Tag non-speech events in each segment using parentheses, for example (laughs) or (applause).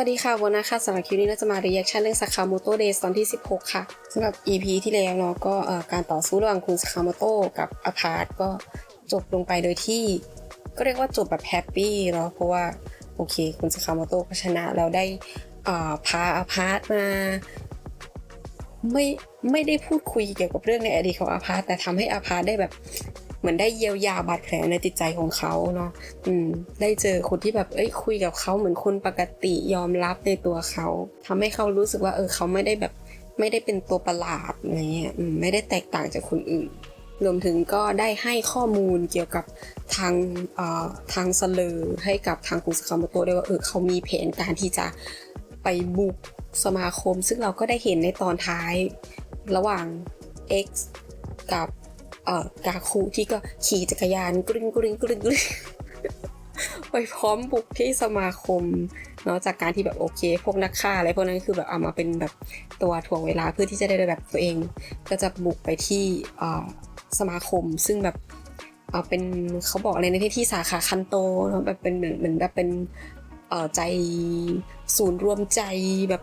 วัสดีค่ะวันนะคะสำหรับคลิปนี้เราจะมา reaction เรื่อง Sakamoto Days ตอนที่ 16 ค่ะสำหรับ EP ที่แล้วเนาะก็การต่อสู้ระหว่างคุณ Sakamoto กับอพาร์ตก็จบลงไปโดยที่ ก็เรียกว่าจบแบบแฮปปี้เนาะเพราะว่า โอเค คุณ Sakamoto ก็ชนะแล้วได้เอ่อพาอพาร์ตมา ไม่ไม่ได้พูดคุยเกี่ยวกับเรื่องในอดีตของอาพาร์ตแต่ทำให้อาพาร์ตได้แบบ มือนได้เยียวยาบาดแผลในจิตใจของเขาเนาะอืมได้เจอคนที่แบบเอ้ยคุยกับเขาเหมือนคนปกติยอมรับในตัวเขาทำให้เขารู้สึกว่าเออเขาไม่ได้แบบไม่ได้เป็นตัวประหลาดอะไรเงี้ยอืมไม่ได้แตกต่างจากคนอื่น รวมถึงก็ได้ให้ข้อมูลเกี่ยวกับทางทางเสลอให้กับทางคุณสคาโมโตะด้วยว่าเออเขามีแผนการที่จะไปบุกสมาคม ซึ่งเราก็ได้เห็นในตอนท้ายระหว่าง X กับ เอ่อกาคูที่ก็ขี่จักรยานกริ้งกริ้งกริ้งกริ้งไปพร้อมบุกที่สมาคมเนาะจากการที่แบบโอเค พวกนักฆ่าอะไรพวกนั้นคือแบบเอามาเป็นแบบตัวถ่วงเวลาเพื่อที่จะได้แบบตัวเอง ก็จะบุกไปที่เอ่อสมาคม ซึ่งแบบเอ่อเป็นเขาบอกอะไรในที่ที่สาขาคันโตเนาะแบบเป็นเหมือนเหมือนแบบเป็นเอ่อใจศูนย์รวมใจแบบ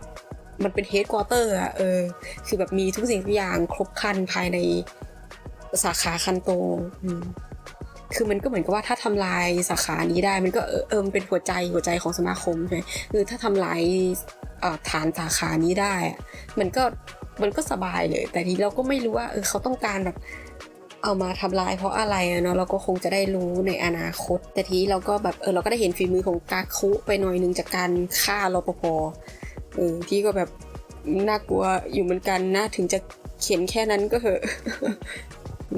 มันเป็นเฮดควอเตอร์อะเออคือแบบมีทุกสิ่งทุกอย่างครบครันภายใน สาขาคันโตคือมันก็เหมือนกับว่าถ้าทำลายสาขานี้ได้มันก็เออมันเป็นหัวใจหัวใจของสมาคมใช่ไหมคือถ้าทำลายฐานสาขานี้ได้ มันก็มันก็สบายเลย แต่ทีเราก็ไม่รู้ว่าเออเขาต้องการแบบเอามาทำลายเพราะอะไรเนาะเราก็คงจะได้รู้ในอนาคต แต่ทีเราก็แบบเออเราก็ได้เห็นฝีมือของกาคุไปหน่อยหนึงจากการฆ่ารปภเออที่ก็แบบน่ากลัวอยู่เหมือนกันนะถึงจะเขียนแค่นั้นก็เหอะ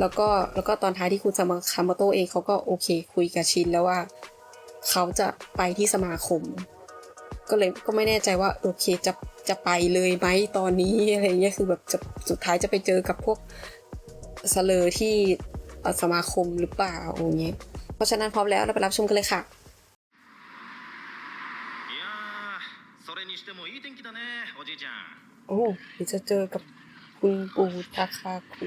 แล้วก็แล้วก็ตอนท้ายที่คุณสมาคามาโตเองเขาก็โอเค คุยกับชินแล้วว่า เขาจะไปที่สมาคม ก็เลยก็ไม่แน่ใจว่าโอเคจะจะไปเลยไหมตอนนี้อะไรเงี้ยคือแบบสุดท้ายจะไปเจอกับพวกสเลอที่สมาคมหรือเปล่าอย่างเงี้ยเพราะฉะนั้นพร้อมแล้วเราไปรับชมกันเลยค่ะโอ้เหจะเจอกับคุณปูตาคาคุ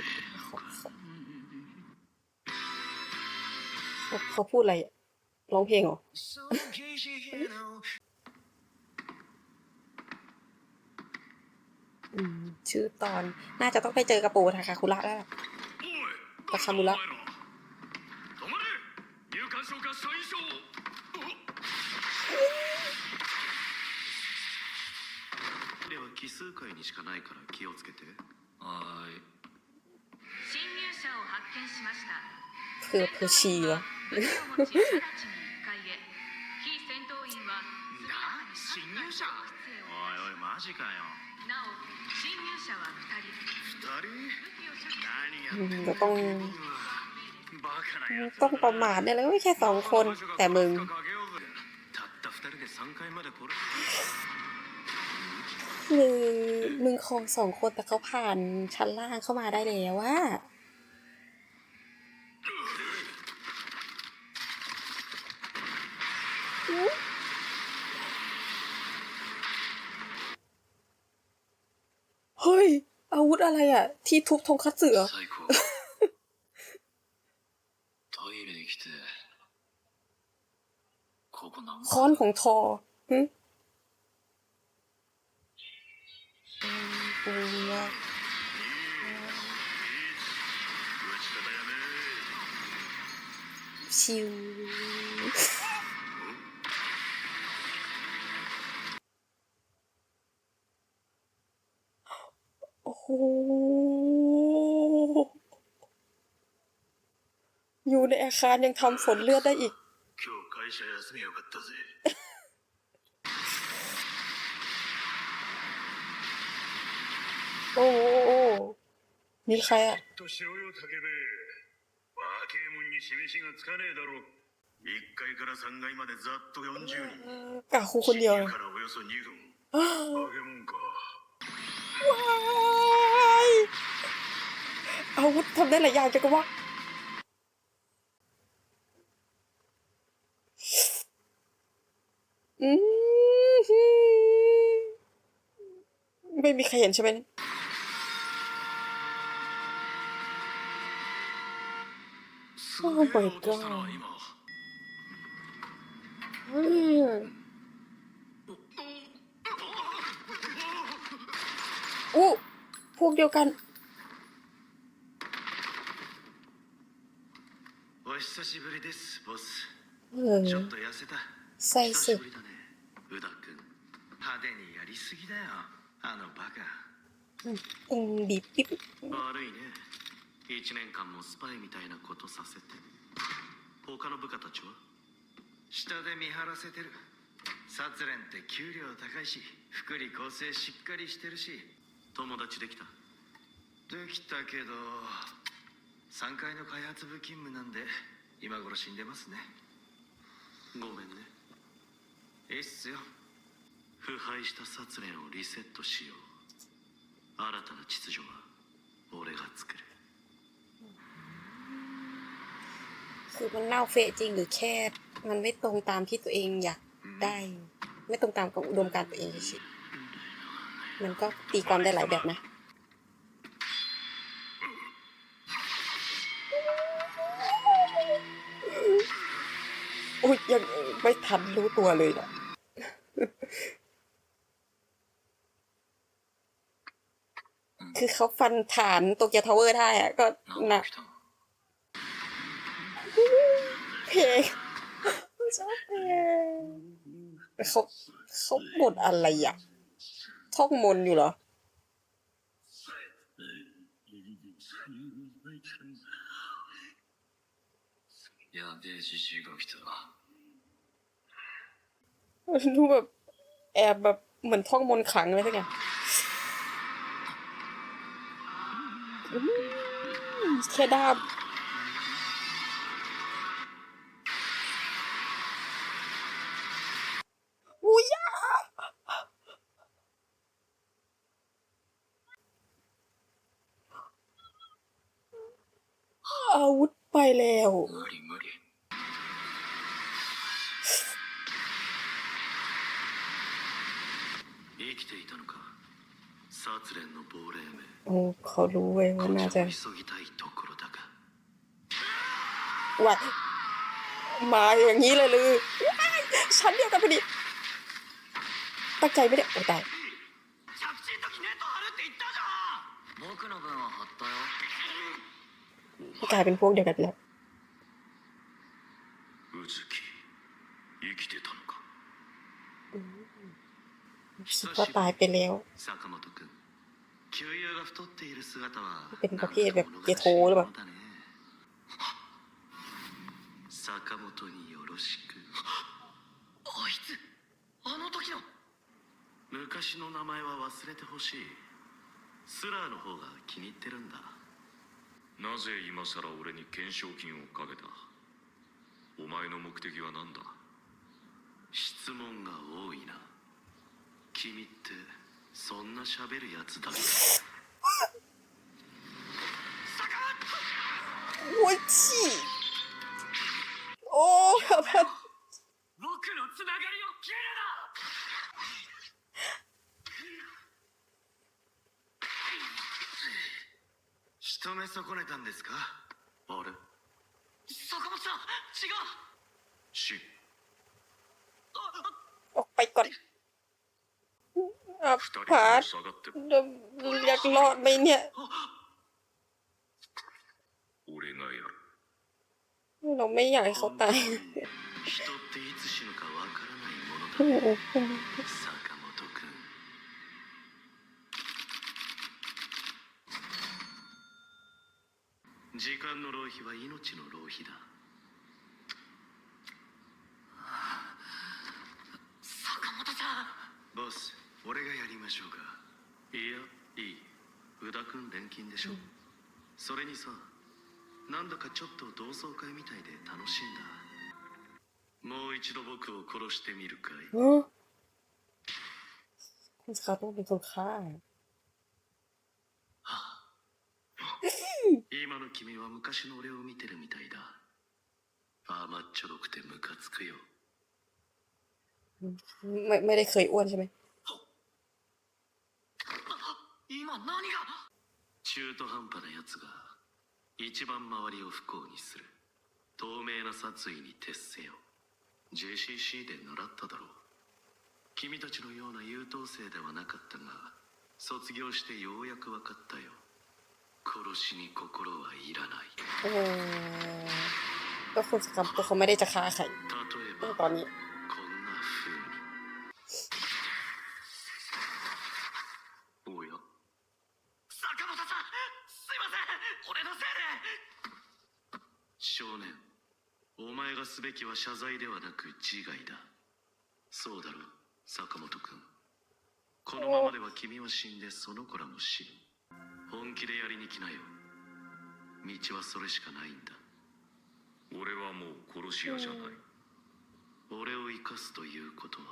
เขาเขาพูดอะไรอะร้องเพลงเหรอ อืมชื่อตอนน่าจะต้องไปเจอกับปูทาคาคุระแล้วล่ะ おい中村お前ら止まれ入管省か社員証では奇数回にしかないから気をつけてはーい侵入者を発見しました คือเพอร์ชีเห รอ 武器を持ち直ちに1階へ非戦闘員はな侵入者おいおいマジかよなお侵入者は2人二人武器を所持何や อื って ม ん ก็ต้อง バカなやつ ต้องประมาทเนี่ยเลยไม่แค่สองคน แต่มึง たった二人で三階まで来る มึงมึงคงสองคนแต่เขาผ่านชั้นล่างเข้ามาได้แล้วว่า อะไรอะ ที่ทุบทงคัตสึเรอค้อนของทอหึอชิว อ้โห อยู่ในอาคารยังทำฝนเลือดได้อีก 今日会社休みよかったぜ โอ้โหโอ้โหมีใครอ่ะ としろよ武部若えもんに示しがつかねえだろ1階から3階までざっと40人 กาคูคนเดีย อาวุธทำได้หลายอย่างจะก็ว่าไม่มีใครเห็นใช่ไหมโอ้ my god เอู้พวกเดียวกัน 久しぶりです、ボス。ちょっと痩せた。最初。うだくん、派手にやりすぎだよ。あのバカ。うん、ビビビ。悪いね。一年間もスパイみたいなことさせて。他の部下たちは？下で見張らせてる。サツレンって給料高いし、福利厚生しっかりしてるし。友達できた？できたけど3階の開発部勤務なんで今頃死んでますねごめんねいいっすよ腐敗したサツレンをリセットしよう新たな秩序は俺が作る คือมันเน่าเฟะจริงหรือแค่ มันไม่ตรงตามที่ตัวเองอยากได้ ไม่ตรงตามกับอุดมการณ์ตัวเองเฉยๆมันก็ตีความได้หลายแบบนะ ไม่ทันรู้ตัวเลยนะ คือเขาฟันฐานโตเกียวทาวเวอร์ได้อะก็หนัก เพลงชอบเพลงเขาเขาบทอะไรอ่ะท่องมนต์อยู่เหรอ やべえじじいが来た ดูแบบแอบแบบเหมือนท่องมนต์ขลังอะไรสักอย่างแค่ด้ามอุ้ยอะอาวุธไปแล้ว โอ้เขารู้เว้ยว่าน่าจะว่ามาอย่างนี้เลยลือชั้นเดียวกันพอดีตั้งใจไม่ได้ตายกลายเป็นพวกเดียวกันแล้วคิดว่าตายไปแล้ว เป็นประเภทแบบเกโทหรือเปล่า なんか物悲しいものだね坂本によろしくあいつあの時の昔の名前は忘れてほしいスラーの方が気に入ってるんだなぜ今さら俺に懸賞金をかけたお前の目的は何だ質問が多いな君って そんな喋るやつだおいちおおやばい。僕のつながりを切るな。目損ねたんですか？ พาร์ท も下がって อยากรอดไหมเนี่ย 俺がやる เราไม่อยากให้เขาตาย 人っていつ死ぬかわからないものだ โอ้ ね โห 坂本君時間の浪費は命の浪費だ 宇田君錬金でしょ、それにさなんだかちょっと同窓会みたいで楽しいんだもう一度僕を殺してみるかい เนอะคุณสกาต้องเป็นคนฆ่า 今の君は昔の俺を見てるみたいだ甘っちょろくてムカつくよ ไม่ไม่ได้เคยอ้วนใช่ไหม 今何が 中途半端なやつが一番周りを不幸にする透明な殺意に徹せよ JCC で習っただろう君たちのような優等生ではなかったが 卒業してようやく分かったよ殺しに心はいらない เออก็คุณสกรรมตัวเขาไม่ได้จะฆ่าใคร 例え ตั้ง ば ตอนนี้ きは謝罪ではなく自害だそうだろ坂本君このままでは君は死んでその子らも死ぬ本気でやりに来なよ道はそれしかないんだ俺はもう殺し屋じゃない、俺を生かすということは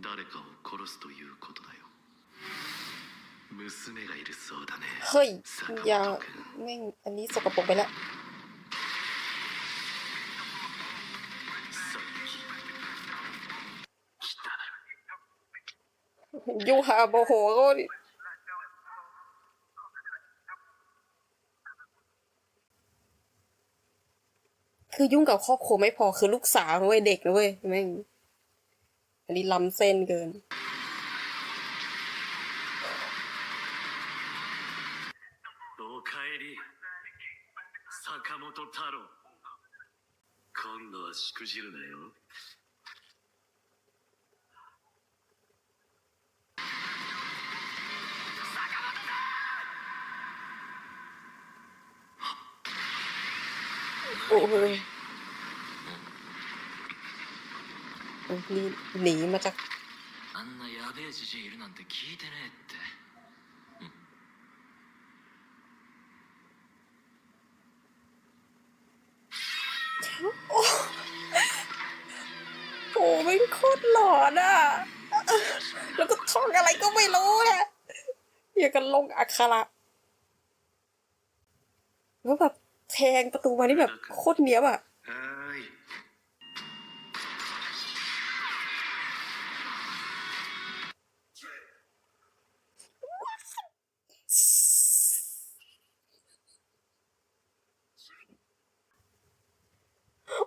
誰かを殺すということだよ娘がいるそうだね เฮ้ย 坂 อย่า 本君 แม่งอันนี้สกปรกไปแล้ว 汚い ยูฮาโบโหก็คือยุ่งกับครอบครัวไม่พอคือลูกสาวนะเว้ยเด็กนะเว้ยแม่งอันนี้ล้ำเส้นเกิน おかえり坂本太郎今度はしくじるなよ โอ้ยนี่หนีมาจาก あんなやべえじじいいるなんて聞いてねえって โอ้ไม่งโคตรหลอนอ่ะ แล้วก็ท่องอะไรก็ไม่รู้เนี่ยอย่ากันลงอักขระ แบบแทงประตูมานี่แบบโคตรเนี้ยบอ่ะ はーい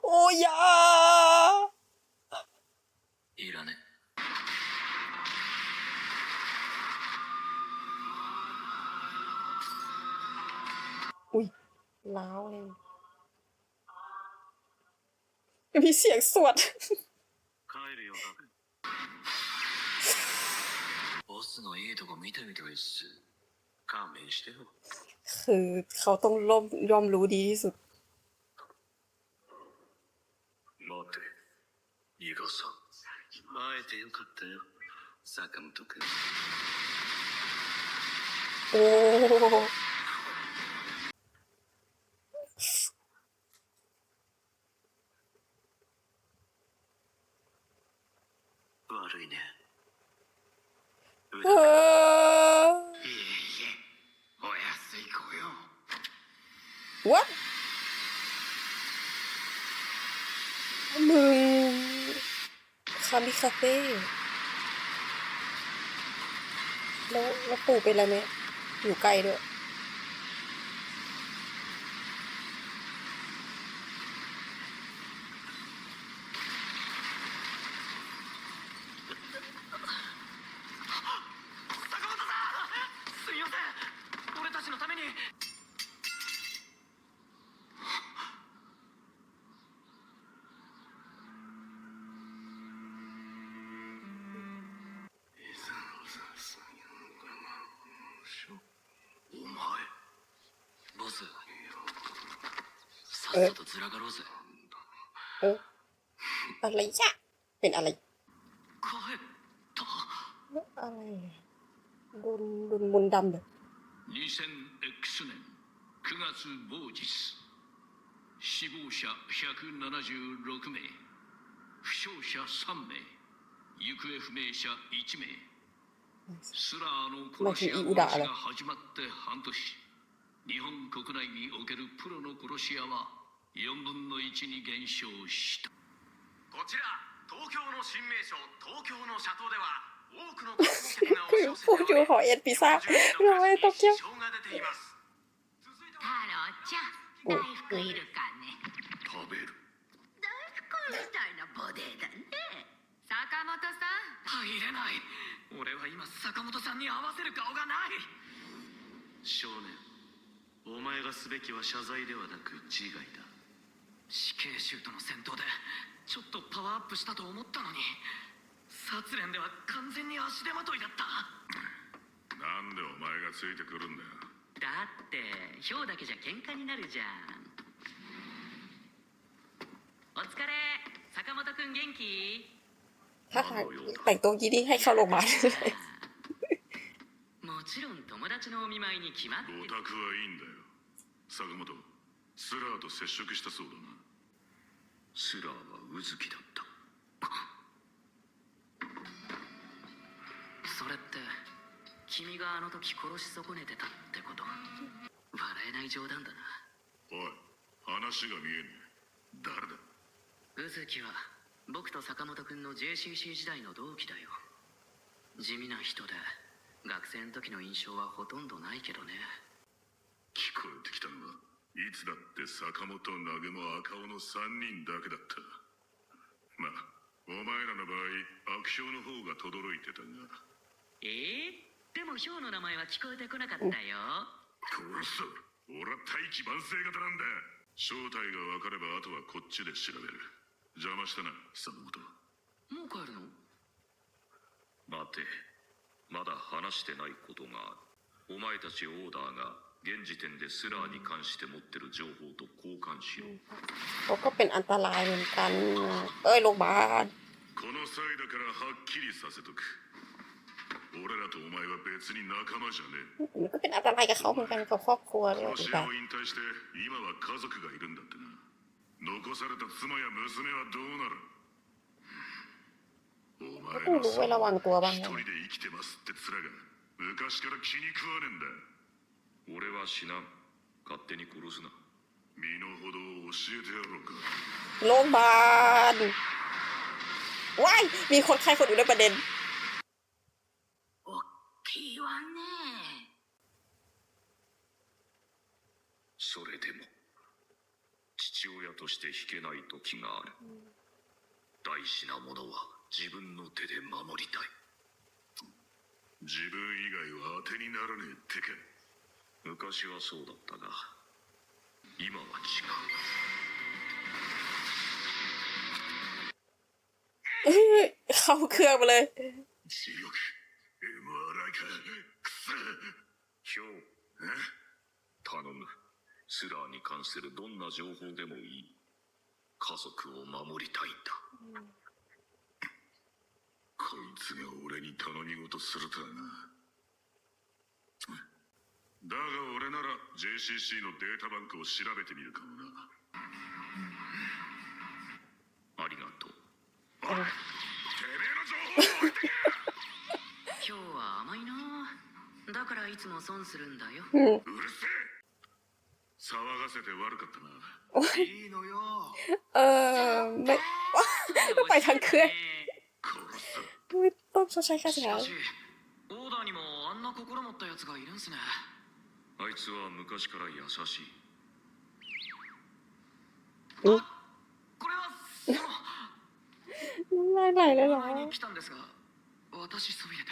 โอ้ยา いらね ล้าวเลยมีเสียงสวดคือเขาต้องร่มย่อมรู้ดีที่สุดโอ้ what มึงคามิคาเฟ่แล้วแล้วปู่เป็นอะไรไหมอยู่ไกลด้วย とずらがろうぜ เอออะไรยะเป็นอะไร 帰った อะไรโดนโดนมนต์ดำแบบ 2000X 年9月某日死亡者176名負傷者3名行方不明者1名スラーの殺し屋殺しが始まって半年日本国内におけるプロの殺し屋は 4分の1に減少した。こちら東京の新名所東京の斜塔では多くの (laughs) 観光客が押し寄せており東京が出ています。太郎ちゃん。大福いるかね？食べる。大福みたいなボディだね。坂本さん。入れない。俺は今坂本さんに合わせる顔がない。少年お前がすべきは謝罪ではなく自害だ。死刑囚との戦闘でちょっとパワーアップしたと思ったのに殺練では完全に足手まといだったなんでお前がついてくるんだよだってヒョウだけじゃ喧嘩になるじゃんお疲れ坂本くん元気 ถ้าทางแต่งตัวยีนี่(laughs) ให้เข้าโรงพยาบาลเลย もちろん友達のお見舞いに決まってるオタクはいいんだよ坂本スラーと接触したそうだな スラーはウズキだった。それって君があの時殺し損ねてたってこと？笑えない冗談だな。おい話が見えね。え誰だ？宇月は僕と坂本くんの JCC 時代の同期だよ。地味な人で。学生の時の印象はほとんどないけどね。聞こえてきたのはいつだって坂本投げも赤尾の3人だけだった。まあお前らの場合悪評の方が轟いてたが。え？ー、でもヒョウの名前は聞こえてこなかったよ。殺すぞ。俺は大器晩成型なんだ。正体が分かればあとはこっちで調べる。邪魔したな坂本。もう帰るの？待て。まだ話してないことがある。お前たちオーダーが現時点でスラーに関して持ってる情報と交換しよう เขาก็เป็นอันตรายเหมือนกันนะเอ้ยโรงพยาบาล この際だからはっきりさせとく俺らとお前は別に仲間じゃね มันก็เป็นอันตรายกับเขาเหมือนกันกับครอบครัว え ด้วย 殺し แต่ 屋を引退して今は家族がいるんだってな残された妻や娘はどうなるお ก็ 前 ต้อง の รู้ไว้ระวังตัวบ้าง 一 นะ 人で生きてますって面が昔から気に食わねえんだ 俺は死なん勝手に殺すな身の程を教えてやろうか โรงพยาบาลว้ายมีคนไข้คนอื่นด้วยประเด็น おっきいわねそれでも父親として引けない時がある大事なものは自分の手で守りたい自分以外は当てにならねえってか 昔はそうだったが今は違う好嗑不嘞？頼む。スラーに関するどんな情報でもいい。家族を守りたいんだ。こいつが俺に頼み事するとはな。だが俺なら JCC のデータバンクを調べてみるかもな。ありがとう。おいてめえの情報を今日は甘いな。だからいつも損するんだよ。うるせえ。騒がせて悪かったな。い。いのよ。呃，没哇，拜堂哥，殺す。不会动手拆开しかオーダーにもあんな心持ったやつがいるんすね。あいつは昔から優しい。お。これはその (laughs) 名前ないなに来たんですが私そびれて。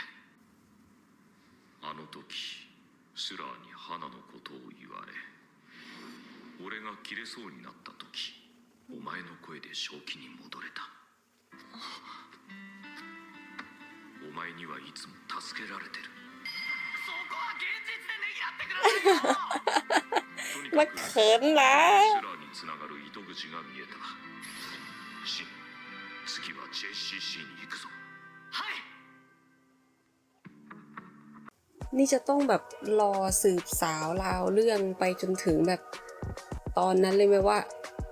あの時スラーに花のことを言われ俺が切れそうになった時お前の声で正気に戻れた。お前にはいつも助けられてる。そこは現実で มาเขินนะนี่จะต้องแบบรอสืบสาวราวเรื่องไปจนถึงแบบตอนนั้นเลยไหมว่า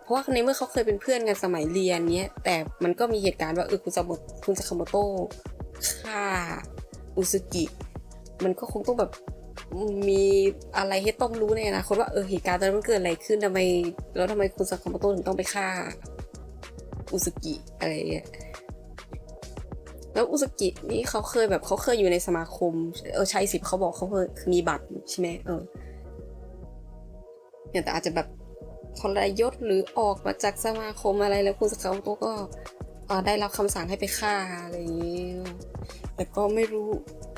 เพราะว่าในเมื่อเขาเคยเป็นเพื่อนกันสมัยเรียนเนี้ย แต่มันก็มีเหตุการณ์ว่าเออคุณซาบคุณซาคาโมโตะฆ่าอุซุกิ มันก็คงต้องแบบ มีอะไรให้ต้องรู้ในอนาคตว่าเออเหตุการณ์ตอนนั้นมันเกิดอะไรขึ้นทำไม แล้วทำไมคุณซากาโมโตะถึงต้องไปฆ่า อุซึกิอะไรเงี้ยแล้วอุสกินี่เขาเคยแบบเขาเคยอยู่ในสมาคม เออใช่สิเขาบอกเขาเคยมีบัตรใช่ไหมเออเนี่ยแต่อาจจะแบบทรยศหรือออกมาจากสมาคมอะไรแล้วคุณสกาวโตก็เออได้รับคำสั่งให้ไปฆ่าอะไรอย่างนี้แต่ก็ไม่รู้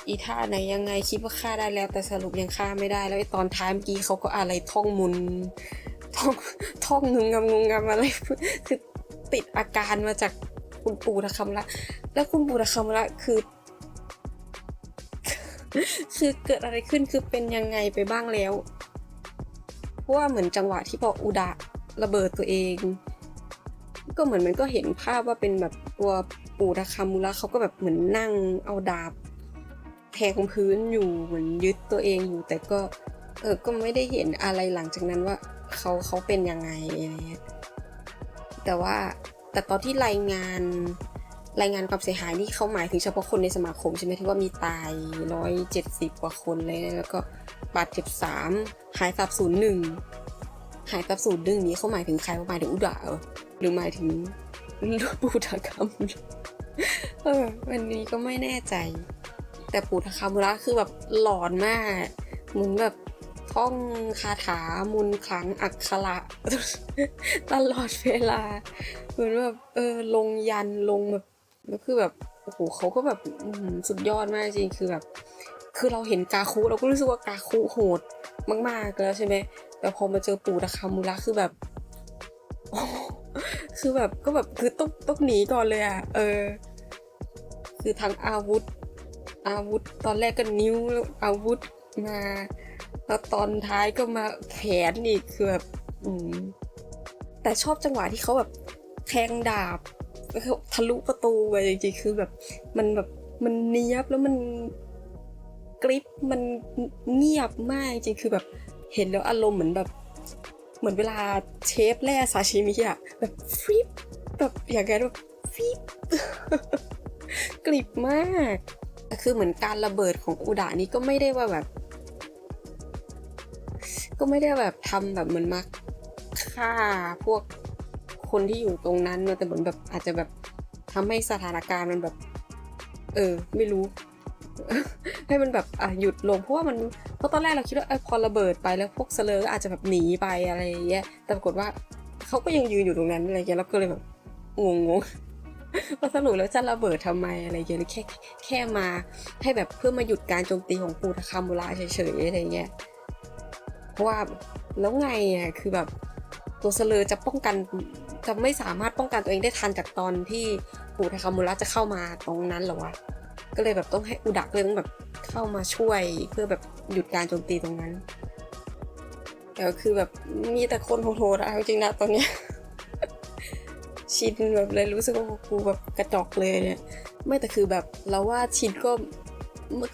อีท่าไหนยังไงคิดว่าฆ่าได้แล้ว แต่สรุปยังฆ่าไม่ได้ แล้วไอตอนท้ายเมื่อกี้เขาก็อะไรท่องมุนท่องท่องงึงงำงงงำอะไรคือติดอาการมาจากคุณปู่ทะคำละ แล้วคุณปู่ทะคำละคือ คือเกิดอะไรขึ้นคือเป็นยังไงไปบ้างแล้วเพราะว่าเหมือนจังหวะที่พออุดะระเบิดตัวเอง ก็เหมือนมันก็เห็นภาพว่าเป็นแบบตัวปู่ทาคามุระเขาก็แบบเหมือนนั่งเอาดาบ แทงพื้นอยู่เหมือนยึดตัวเองอยู่ แต่ก็ เออก็ไม่ได้เห็นอะไรหลังจากนั้นว่าเขาเขาเป็นยังไงอะไรเงี้ยแต่ว่าแต่ตอนที่รายงานรายงานความเสียหายนี่เขาหมายถึงเฉพาะคนในสมาคมใช่ไหมที่ว่ามีตายร้อยเจ็ดสิบกว่าคนเลยแล้วก็บาดเจ็บสามหายสับสูญหนึ่งหายสับสูญหนึ่งนี้เขาหมายถึงใครว่าหมายถึงอุดะเหรือหมายถึงปูทากรรมเออวันนี้ก็ไม่แน่ใจ แต่ปู่ทาคามุระคือแบบหลอนมากเหมือนแบบท่องคาถามุนขลังอักขระตลอดเวลา เหมือนแบบเออลงยันลงแบบแล้วคือแบบโอ้โหเขาก็แบบสุดยอดมากจริงคือแบบ คือเราเห็นกาคุเราก็รู้สึกว่ากาคุโหดมากๆแล้วใช่ไหมแต่พอมาเจอปู่ตะคามุระคือแบบคือแบบก็แบบคือต้องต้องหนีก่อนเลยอะเออ คือทั้งอาวุธ อาวุธ ตอนแรกก็นิ้วอาวุธมา แล้วตอนท้ายก็มาแขนอีกคือแบบแต่ชอบจังหวะที่เขาแบบแทงดาบทะลุประตูไปจริงๆคือแบบ มันแบบมันเนียบแล้วมันกริปมันเงียบมากจริงคือแบบเห็นแล้วอารมณ์เหมือนแบบ เหมือนเวลาเชฟแร่ซาชิมิอะแบบฟริปแบบอย่างไงแบบฟริปกริบมาก คือเหมือนการระเบิดของอุดะนี้ก็ไม่ได้ว่าแบบ ก็ไม่ได้แบบทำแบบเหมือนมาฆ่าพวกคนที่อยู่ตรงนั้นเนอะแต่เหมือนแบบอาจจะแบบทำให้สถานการณ์มันแบบ เออ ไม่รู้ ให้มันแบบอะหยุดลงเพราะว่ามันเพราะตอนแรกเราคิดว่าเออพอระเบิดไปแล้วพวกเสลอก็อาจจะแบบหนีไปอะไรอย่างเงี้ยแต่ปรากฏว่าเขาก็ยังยืนอยู่ตรงนั้นอะไรเงี้ยแล้วก็เลยแบบงงง ว่าสรุปแล้วจะระเบิดทำไมอะไรเงี้ยแค่แค่มาให้แบบเพื่อมาหยุดการโจมตีของปูทาคามุระเฉยๆอะไรเงี้ยเพราะว่าแล้วไงอะคือแบบตัวเสลอจะป้องกันจะไม่สามารถป้องกันตัวเองได้ทันจากตอนที่ปูทาคามุระจะเข้ามาตรงนั้นหรอวะก็เลยแบบต้องให้อุดักเลยต้องแบบเข้ามาช่วยเพื่อแบบหยุดการโจมตีตรงนั้นแต่คือแบบมีแต่คนโหดๆอะเอาจริงนะตอนเนี้ย ชินแบบเลยรู้สึกว่ากูแบบกระจอกเลยเนี่ยไม่แต่คือแบบเราว่าชินก็มัน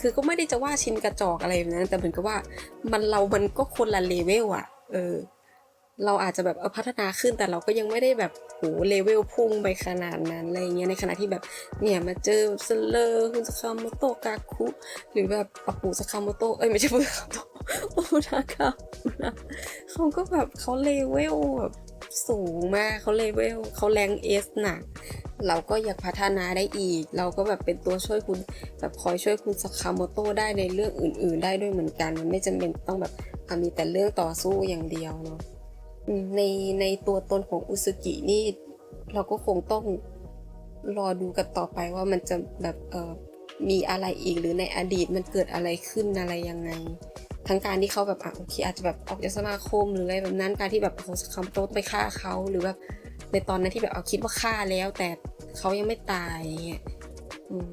คือก็ไม่ได้จะว่าชินกระจอกอะไรแบบนั้นแต่เหมือนกับว่ามันเรามันก็คนละเลเวลอะเออ เราอาจจะแบบพัฒนาขึ้นแต่เราก็ยังไม่ได้แบบโหเลเวลพุ่งไปขนาดนั้นอะไรเงี้ยในขณะที่แบบเนี่ยมาเจอเซเลอร์คุณสคาโมโตะกาคุหรือแบบปะปูสคาโมโตะเอ้ยไม่ใช่ปูสคามโตะโอทาคาเขาก็แบบเขาเลเวลแบบ สูงมากเขาเลเวลเขาแรงเอสหนัก เราก็อยากพัฒนาได้อีก เราก็แบบเป็นตัวช่วยคุณแบบคอยช่วยคุณสคาโมโตะได้ในเรื่องอื่น ๆ ได้ด้วยเหมือนกัน มันไม่จำเป็นต้องแบบมีแต่เรื่องต่อสู้อย่างเดียวเนาะในในตัวตนของอุซึกินี่ เราก็คงต้องรอดูกันต่อไปว่ามันจะแบบเออมีอะไรอีกหรือในอดีตมันเกิดอะไรขึ้นอะไรยังไง ทั้งการที่เขาแบบอะโอเคอาจจะแบบออกจากสมาคมหรืออะไรแบบนั้นการที่แบบโอ้โหคำโต๊ะไปฆ่าเขาหรือแบบในตอนนั้นที่แบบเอาคิดว่าฆ่าแล้ว แต่เขายังไม่ตายอย่างเงี้ยอืม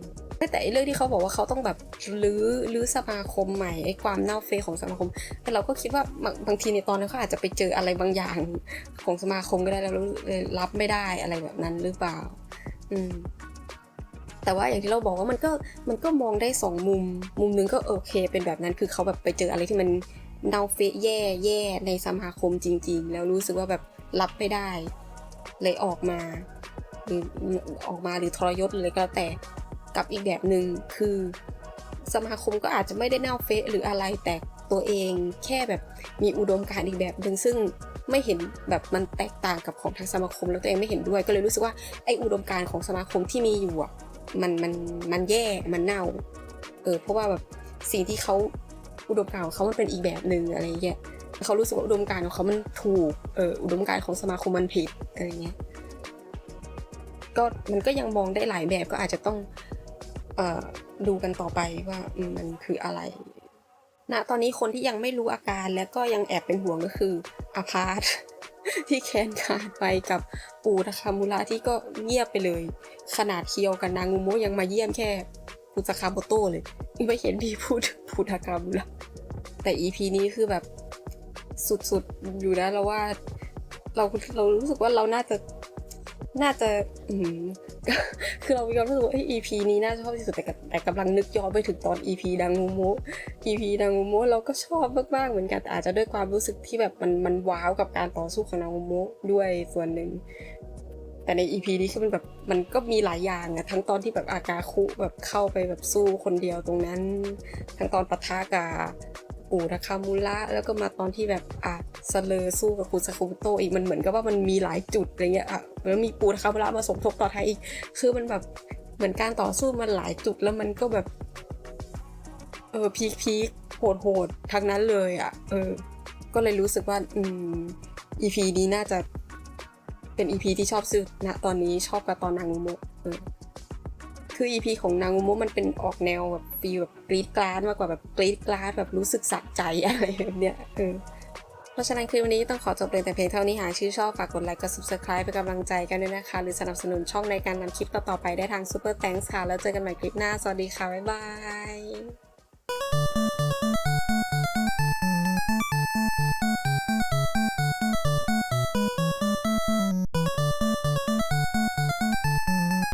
แต่ไอ้เรื่องที่เขาบอกว่าเขาต้องแบบรื้อรื้อสมาคมใหม่ไอ้ความเน่าเฟะของสมาคม แต่เราก็คิดว่าบางบางทีในตอนนั้นเขาอาจจะไปเจออะไรบางอย่างของสมาคมก็ได้แล้วรับไม่ได้อะไรแบบนั้นหรือเปล่า อืม แต่ว่าอย่างที่เราบอกว่ามันก็มันก็มองได้สองมุม มุมหนึงก็โอเค เป็นแบบนั้นคือเขาแบบไปเจออะไรที่มันเน่าเฟะแย่แย่ในสมาคมจริง ๆ แล้วรู้สึกว่าแบบรับไม่ได้ เลยออกมาหรือออกมาหรือทรยศหรืออะไรก็แล้วแต่กับอีกแบบหนึ่งคือสมาคมก็อาจจะไม่ได้เน่าเฟะหรืออะไรแต่ตัวเองแค่แบบมีอุดมการณ์อีกแบบหนึ่งซึ่งไม่เห็นแบบมันแตกต่างกับของทางสมาคมแล้วตัวเองไม่เห็นด้วย ก็เลยรู้สึกว่าไออุดมการณ์ของสมาคมที่มีอยู่อะ มันมันมันแย่มันเน่า เออเพราะว่าแบบสิ่งที่เขาอุดมการณ์ของเขามันเป็นอีกแบบหนึ่งอะไรเงี้ยเขารู้สึกว่าอุดมการณ์ของเขามันถูกเอออุดมการณ์ของสมาคมมันผิดอะไรเงี้ยก็มันก็ยังมองได้หลายแบบก็อาจจะต้องเอ่อดูกันต่อไปว่ามันคืออะไรณตอนนี้คนที่ยังไม่รู้อาการและก็ยังแอบเป็นห่วงก็คืออาพาร์ตที่แคนขาดไปกับ ปูนะคามุระที่ก็เงียบไปเลย ขนาดเคียวกับนางงูโมยังมาเยี่ยมแค่ปูซาคาโมโต้เลย ไม่เห็นพี่พูดถึงปูทาคามูระแต่ EP นี้คือแบบสุดๆอยู่นะเราว่า เราเรารู้สึกว่าเราน่าจะน่าจะ คือเรามีความรู้สึกว่าเอ้ย EP นี้น่าชอบที่สุดแต่กแต่กำลังนึกย้อนไปถึงตอน EP ดังงูโมะ EP ดังงูโมะเราก็ชอบมากๆเหมือนกันแต่อาจจะด้วยความรู้สึกที่แบบมันมันว้าวกับการต่อสู้ของนางงูโมะด้วยส่วนหนึ่งแต่ใน EP นี้คือมันแบบมันก็มีหลายอย่างอะทั้งตอนที่แบบอากาคุแบบเข้าไปแบบสู้คนเดียวตรงนั้น ทั้งตอนปะทะกับ ปูราคามุระแล้วก็มาตอนที่แบบอะสเลอสู้กับคุณซาคุโตะอีกมันเหมือนกับว่ามันมีหลายจุดอะไรเงี้ยอะแล้วมีปูราคามุระมาสมทบต่อไทยอีก คือมันแบบเหมือนการต่อสู้มันหลายจุดแล้วมันก็แบบ เออพีคพีคโหดโหดทั้งนั้นเลยอะ เออ ก็เลยรู้สึกว่า อืม EP นี้น่าจะเป็น EP ที่ชอบสุดณตอนนี้ชอบกับตอนนางงูโมะเออ คือ EP ของนางงูโมมันเป็นออกแนวแบบฟีลแบบกรีดกราดมากกว่าแบบกรีดกราดแบบรู้สึกสะใจอะไรแบบเนี้ยเออเพราะฉะนั้นคลิปวันนี้ต้องขอจบเลยแต่เพียงเท่านี้หากชื่อชอบฝากกดไลค์กด subscribe เป็นกำลังใจกันด้วยนะคะ หรือสนับสนุนช่องในการนำคลิปต่อๆไปได้ทาง Super Thanks ค่ะ แล้วเจอกันใหม่คลิปหน้า สวัสดีค่ะ บ๊ายบาย